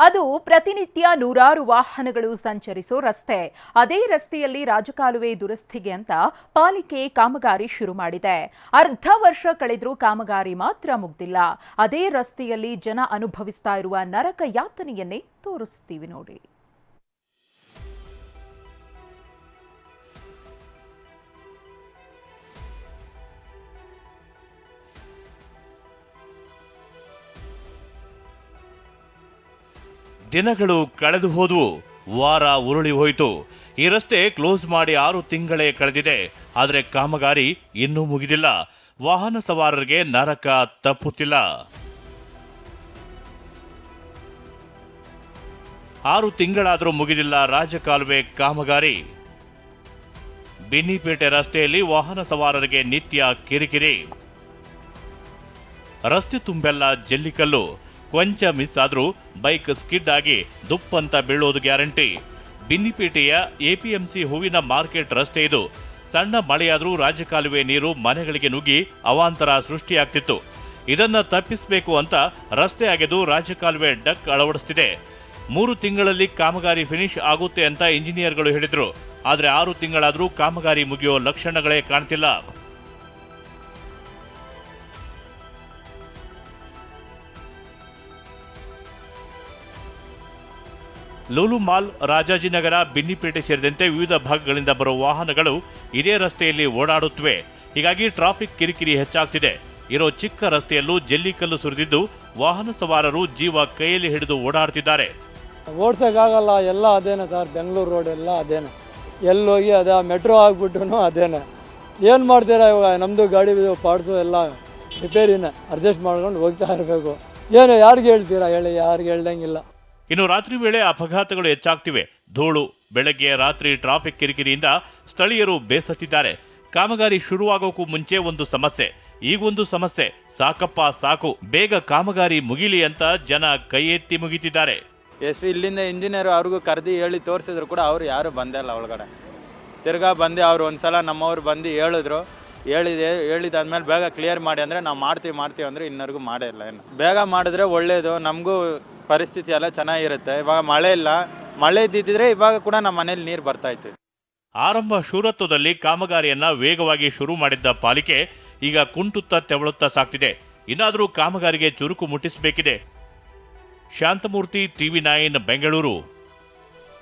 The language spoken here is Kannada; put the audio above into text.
ಅದು ಪ್ರತಿನಿತ್ಯ ನೂರಾರು ವಾಹನಗಳು ಸಂಚರಿಸೋ ರಸ್ತೆ. ಅದೇ ರಸ್ತೆಯಲ್ಲಿ ರಾಜಕಾಲುವೆ ದುರಸ್ತಿಗೆ ಅಂತ ಪಾಲಿಕೆ ಕಾಮಗಾರಿ ಶುರು ಮಾಡಿದೆ. ಅರ್ಧ ವರ್ಷ ಕಳೆದರೂ ಕಾಮಗಾರಿ ಮಾತ್ರ ಮುಗ್ದಿಲ್ಲ. ಅದೇ ರಸ್ತೆಯಲ್ಲಿ ಜನ ಅನುಭವಿಸ್ತಾ ಇರುವ ನರಕ ಯಾತನೆಯನ್ನೇ ತೋರಿಸ್ತೀವಿ ನೋಡಿ. ದಿನಗಳು ಕಳೆದು ಹೋದವು. ವಾರ ಉರುಳಿ ಹೋಯಿತು. ಈ ರಸ್ತೆ ಕ್ಲೋಸ್ ಮಾಡಿ ಆರು ತಿಂಗಳೇ ಕಳೆದಿದೆ. ಆದರೆ ಕಾಮಗಾರಿ ಇನ್ನೂ ಮುಗಿದಿಲ್ಲ. ವಾಹನ ಸವಾರರಿಗೆ ನರಕ ತಪ್ಪುತ್ತಿಲ್ಲ. ಆರು ತಿಂಗಳಾದರೂ ಮುಗಿದಿಲ್ಲ ರಾಜಕಾಲುವೆ ಕಾಮಗಾರಿ. ಬಿನ್ನಿಪೇಟೆ ರಸ್ತೆಯಲ್ಲಿ ವಾಹನ ಸವಾರರಿಗೆ ನಿತ್ಯ ಕಿರಿಕಿರಿ. ರಸ್ತೆ ತುಂಬೆಲ್ಲ ಜಲ್ಲಿಕಲ್ಲು. ಕೊಂಚ ಮಿಸ್ ಆದರೂ ಬೈಕ್ ಸ್ಕಿಡ್ ಆಗಿ ದುಪ್ಪಂತ ಬೀಳೋದು ಗ್ಯಾರಂಟಿ. ಬಿನ್ನಿಪೇಟೆಯ ಎಪಿಎಂಸಿ ಹೂವಿನ ಮಾರ್ಕೆಟ್ ರಸ್ತೆ ಇದು. ಸಣ್ಣ ಮಳೆಯಾದರೂ ರಾಜಕಾಲುವೆ ನೀರು ಮನೆಗಳಿಗೆ ನುಗ್ಗಿ ಅವಾಂತರ ಸೃಷ್ಟಿಯಾಗ್ತಿತ್ತು. ಇದನ್ನ ತಪ್ಪಿಸಬೇಕು ಅಂತ ರಸ್ತೆ ಅಗೆದು ರಾಜಕಾಲುವೆ ಡಕ್ ಅಳವಡಿಸ್ತಿದೆ. ಮೂರು ತಿಂಗಳಲ್ಲಿ ಕಾಮಗಾರಿ ಫಿನಿಶ್ ಆಗುತ್ತೆ ಅಂತ ಇಂಜಿನಿಯರ್ಗಳು ಹೇಳಿದರು. ಆದರೆ ಆರು ತಿಂಗಳಾದರೂ ಕಾಮಗಾರಿ ಮುಗಿಯೋ ಲಕ್ಷಣಗಳೇ ಕಾಣ್ತಿಲ್ಲ. ಲೂಲು ಮಾಲ್ ರಾಜಾಜಿನಗರ, ಬಿನ್ನಿಪೇಟೆ ಸೇರಿದಂತೆ ವಿವಿಧ ಭಾಗಗಳಿಂದ ಬರುವ ವಾಹನಗಳು ಇದೇ ರಸ್ತೆಯಲ್ಲಿ ಓಡಾಡುತ್ತವೆ. ಹೀಗಾಗಿ ಟ್ರಾಫಿಕ್ ಕಿರಿಕಿರಿ ಹೆಚ್ಚಾಗ್ತಿದೆ. ಇರೋ ಚಿಕ್ಕ ರಸ್ತೆಯಲ್ಲೂ ಜಲ್ಲಿಕಲ್ಲು ಸುರಿದಿದ್ದು ವಾಹನ ಸವಾರರು ಜೀವ ಕೈಯಲ್ಲಿ ಹಿಡಿದು ಓಡಾಡ್ತಿದ್ದಾರೆ ಓಡ್ಸೋಕ್ಕಾಗಲ್ಲ, ಎಲ್ಲ ಅದೇನೆ ಸರ್, ಬೆಂಗಳೂರು ರೋಡ್ ಎಲ್ಲ ಅದೇನೆ. ಎಲ್ಲೋಗಿ ಅದೇ ಮೆಟ್ರೋ ಆಗಿಬಿಟ್ಟು ಅದೇನೆ. ಏನು ಮಾಡ್ತೀರಾ ಇವಾಗ ನಮ್ಮದು ಗಾಡಿ ಪಾರ್ಟ್ಸು ಎಲ್ಲ ರಿಪೇರಿನ, ಅಡ್ಜಸ್ಟ್ ಮಾಡ್ಕೊಂಡು ಹೋಗ್ತಾ ಇರಬೇಕು. ಏನು, ಯಾರಿಗೆ ಹೇಳ್ತೀರಾ ಹೇಳಿ, ಯಾರಿಗೆ ಹೇಳ್ದಂಗಿಲ್ಲ. ಇನ್ನು ರಾತ್ರಿ ವೇಳೆ ಅಪಘಾತಗಳು ಹೆಚ್ಚಾಗ್ತಿವೆ. ಧೂಳು, ಬೆಳಗ್ಗೆ ರಾತ್ರಿ ಟ್ರಾಫಿಕ್ ಕಿರಿಕಿರಿಯಿಂದ ಸ್ಥಳೀಯರು ಬೇಸತ್ತಿದ್ದಾರೆ. ಕಾಮಗಾರಿ ಶುರುವಾಗೋಕ್ಕೂ ಮುಂಚೆ ಒಂದು ಸಮಸ್ಯೆ. ಈಗೊಂದು ಸಮಸ್ಯೆ, ಸಾಕಪ್ಪ ಸಾಕು, ಬೇಗ ಕಾಮಗಾರಿ ಮುಗಿಲಿ ಅಂತ ಜನ ಕೈ ಎತ್ತಿ ಮುಗಿತಿದ್ದಾರೆ. ಎಸ್ ಪಿ ಇಲ್ಲಿಂದ ಇಂಜಿನಿಯರ್ ಅವ್ರಿಗೂ ಕರೆದು ಹೇಳಿ ತೋರಿಸಿದ್ರು ಕೂಡ ಅವ್ರು ಯಾರು ಬಂದಿಲ್ಲ ಒಳಗಡೆ. ತಿರ್ಗಾ ಬಂದು ಅವ್ರು ಒಂದ್ಸಲ ನಮ್ಮವ್ರು ಬಂದು ಹೇಳಿದ್ರು. ಹೇಳಿದೆ, ಹೇಳಿದಾದ್ಮೇಲೆ ಬೇಗ ಕ್ಲಿಯರ್ ಮಾಡಿ ಅಂದರೆ ನಾವು ಮಾಡ್ತೀವಿ ಮಾಡ್ತೀವಿ ಅಂದರೆ ಇನ್ನರ್ಗೂ ಮಾಡೇ ಇಲ್ಲ ಏನು. ಬೇಗ ಮಾಡಿದ್ರೆ ಒಳ್ಳೇದು, ನಮಗೂ ಪರಿಸ್ಥಿತಿ ಎಲ್ಲ ಚೆನ್ನಾಗಿರುತ್ತೆ. ಇವಾಗ ಮಳೆ ಇಲ್ಲ. ಮಳೆ ಇದ್ದಿದ್ರೆ ಇವಾಗ ಕೂಡ ನಮ್ಮ ಮನೇಲಿ ನೀರು ಬರ್ತಾ ಇತ್ತು. ಆರಂಭ ಶೂರತ್ವದಲ್ಲಿ ಕಾಮಗಾರಿಯನ್ನ ವೇಗವಾಗಿ ಶುರು ಮಾಡಿದ್ದ ಪಾಲಿಕೆ ಈಗ ಕುಂಟುತ್ತಾ ತೆವಳುತ್ತಾ ಸಾಗ್ತಿದೆ ಇನ್ನಾದರೂ ಕಾಮಗಾರಿಗೆ ಚುರುಕು ಮುಟ್ಟಿಸಬೇಕಿದೆ. Shanthamurthy, TV nine, Bengaluru.